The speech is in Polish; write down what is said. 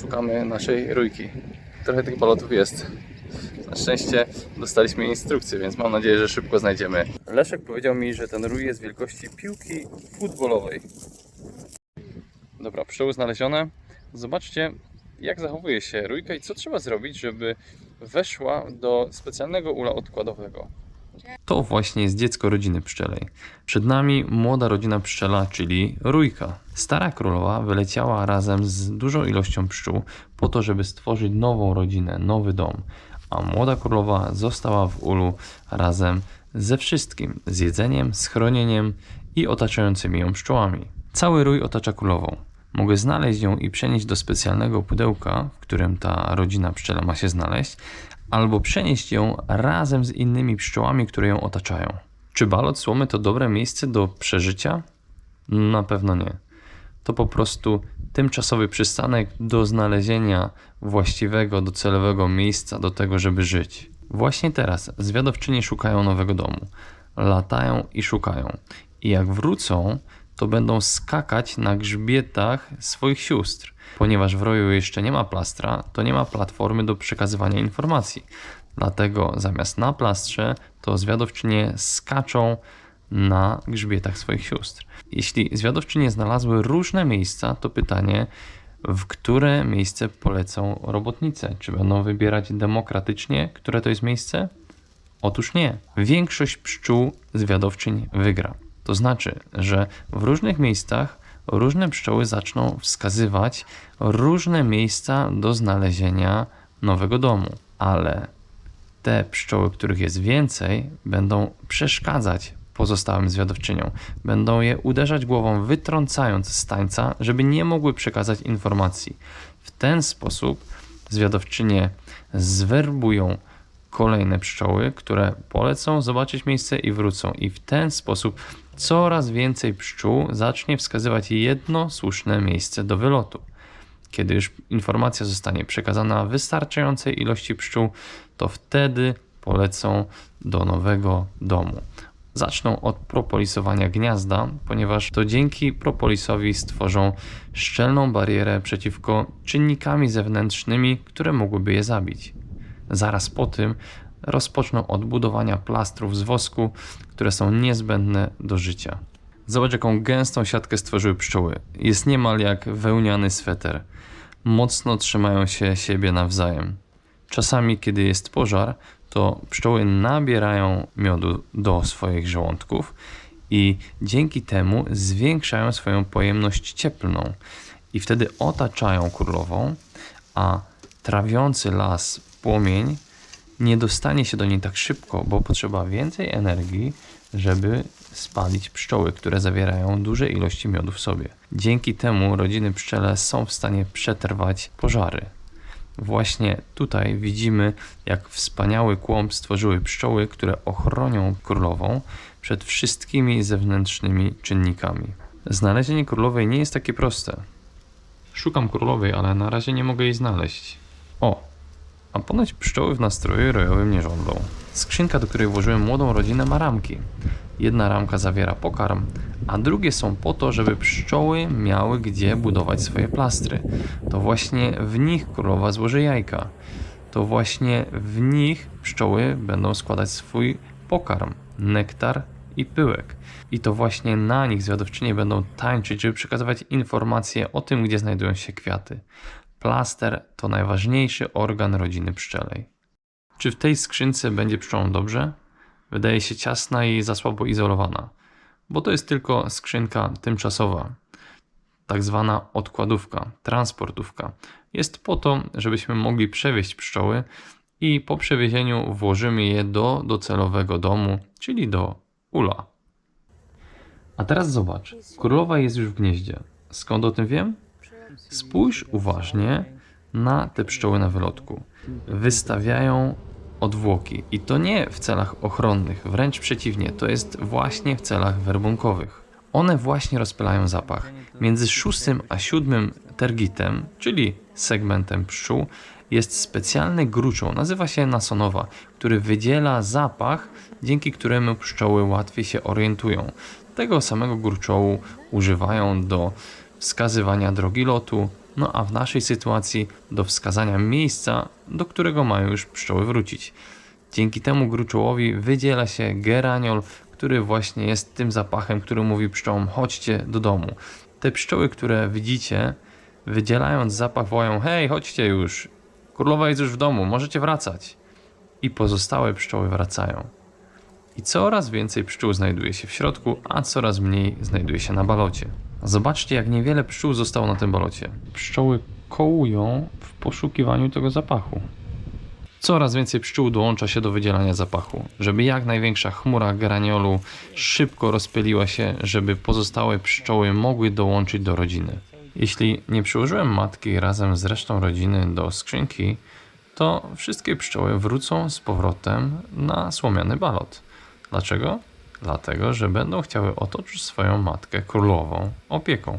szukamy naszej rójki. Trochę tych balotów jest. Na szczęście dostaliśmy instrukcję, więc mam nadzieję, że szybko znajdziemy. Leszek powiedział mi, że ten rój jest wielkości piłki futbolowej. Dobra, pszczoły znalezione. Zobaczcie, jak zachowuje się rójka i co trzeba zrobić, żeby weszła do specjalnego ula odkładowego. To właśnie jest dziecko rodziny pszczelej. Przed nami młoda rodzina pszczela, czyli rójka. Stara królowa wyleciała razem z dużą ilością pszczół po to, żeby stworzyć nową rodzinę, nowy dom. A młoda królowa została w ulu razem ze wszystkim: z jedzeniem, schronieniem i otaczającymi ją pszczołami. Cały rój otacza królową. Mogę znaleźć ją i przenieść do specjalnego pudełka, w którym ta rodzina pszczela ma się znaleźć, albo przenieść ją razem z innymi pszczołami, które ją otaczają. Czy balot słomy to dobre miejsce do przeżycia? Na pewno nie. To po prostu tymczasowy przystanek do znalezienia właściwego, docelowego miejsca do tego, żeby żyć. Właśnie teraz zwiadowczyni szukają nowego domu. Latają i szukają. I jak wrócą, to będą skakać na grzbietach swoich sióstr. Ponieważ w roju jeszcze nie ma plastra, to nie ma platformy do przekazywania informacji. Dlatego zamiast na plastrze, to zwiadowczynie skaczą na grzbietach swoich sióstr. Jeśli zwiadowczynie znalazły różne miejsca, to pytanie, w które miejsce polecą robotnice? Czy będą wybierać demokratycznie, które to jest miejsce? Otóż nie. Większość pszczół zwiadowczyń wygra. To znaczy, że w różnych miejscach różne pszczoły zaczną wskazywać różne miejsca do znalezienia nowego domu, ale te pszczoły, których jest więcej, będą przeszkadzać pozostałym zwiadowczyniom. Będą je uderzać głową, wytrącając z tańca, żeby nie mogły przekazać informacji. W ten sposób zwiadowczynie zwerbują kolejne pszczoły, które polecą zobaczyć miejsce i wrócą. I w ten sposób coraz więcej pszczół zacznie wskazywać jedno słuszne miejsce do wylotu. Kiedy już informacja zostanie przekazana wystarczającej ilości pszczół, to wtedy polecą do nowego domu. Zaczną od propolisowania gniazda, ponieważ to dzięki propolisowi stworzą szczelną barierę przeciwko czynnikami zewnętrznymi, które mogłyby je zabić. Zaraz po tym rozpoczną od budowania plastrów z wosku, które są niezbędne do życia. Zobacz, jaką gęstą siatkę stworzyły pszczoły. Jest niemal jak wełniany sweter. Mocno trzymają się siebie nawzajem. Czasami, kiedy jest pożar, to pszczoły nabierają miodu do swoich żołądków i dzięki temu zwiększają swoją pojemność cieplną. I wtedy otaczają królową, a trawiący las płomień nie dostanie się do niej tak szybko, bo potrzeba więcej energii, żeby spalić pszczoły, które zawierają duże ilości miodu w sobie. Dzięki temu rodziny pszczele są w stanie przetrwać pożary. Właśnie tutaj widzimy, jak wspaniały kłąb stworzyły pszczoły, które ochronią królową przed wszystkimi zewnętrznymi czynnikami. Znalezienie królowej nie jest takie proste. Szukam królowej, ale na razie nie mogę jej znaleźć. O, a ponoć pszczoły w nastroju rojowym nie żądą. Skrzynka, do której włożyłem młodą rodzinę, ma ramki. Jedna ramka zawiera pokarm, a drugie są po to, żeby pszczoły miały gdzie budować swoje plastry. To właśnie w nich królowa złoży jajka. To właśnie w nich pszczoły będą składać swój pokarm, nektar i pyłek. I to właśnie na nich zwiadowczynie będą tańczyć, żeby przekazywać informacje o tym, gdzie znajdują się kwiaty. Plaster to najważniejszy organ rodziny pszczelej. Czy w tej skrzynce będzie pszczołom dobrze? Wydaje się ciasna i za słabo izolowana, bo to jest tylko skrzynka tymczasowa, tak zwana odkładówka, transportówka. Jest po to, żebyśmy mogli przewieźć pszczoły i po przewiezieniu włożymy je do docelowego domu, czyli do ula. A teraz zobacz, królowa jest już w gnieździe. Skąd o tym wiem? Spójrz uważnie na te pszczoły na wylotku. Wystawiają odwłoki i to nie w celach ochronnych, wręcz przeciwnie, to jest właśnie w celach werbunkowych. One właśnie rozpylają zapach. Między szóstym a siódmym tergitem, czyli segmentem pszczół, jest specjalny gruczoł, nazywa się nasonowa, który wydziela zapach, dzięki któremu pszczoły łatwiej się orientują. Tego samego gruczołu używają do wskazywania drogi lotu, No a w naszej sytuacji do wskazania miejsca, do którego mają już pszczoły wrócić. Dzięki temu gruczołowi wydziela się geraniol, który właśnie jest tym zapachem, który mówi pszczołom chodźcie do domu. Te pszczoły, które widzicie, wydzielając zapach wołają hej, chodźcie już, królowa jest już w domu, możecie wracać. I pozostałe pszczoły wracają. I coraz więcej pszczół znajduje się w środku, a coraz mniej znajduje się na balocie. Zobaczcie, jak niewiele pszczół zostało na tym balocie. Pszczoły kołują w poszukiwaniu tego zapachu. Coraz więcej pszczół dołącza się do wydzielania zapachu, żeby jak największa chmura graniolu szybko rozpyliła się, żeby pozostałe pszczoły mogły dołączyć do rodziny. Jeśli nie przyłożyłem matki razem z resztą rodziny do skrzynki, to wszystkie pszczoły wrócą z powrotem na słomiany balot. Dlaczego? Dlatego, że będą chciały otoczyć swoją matkę królową opieką.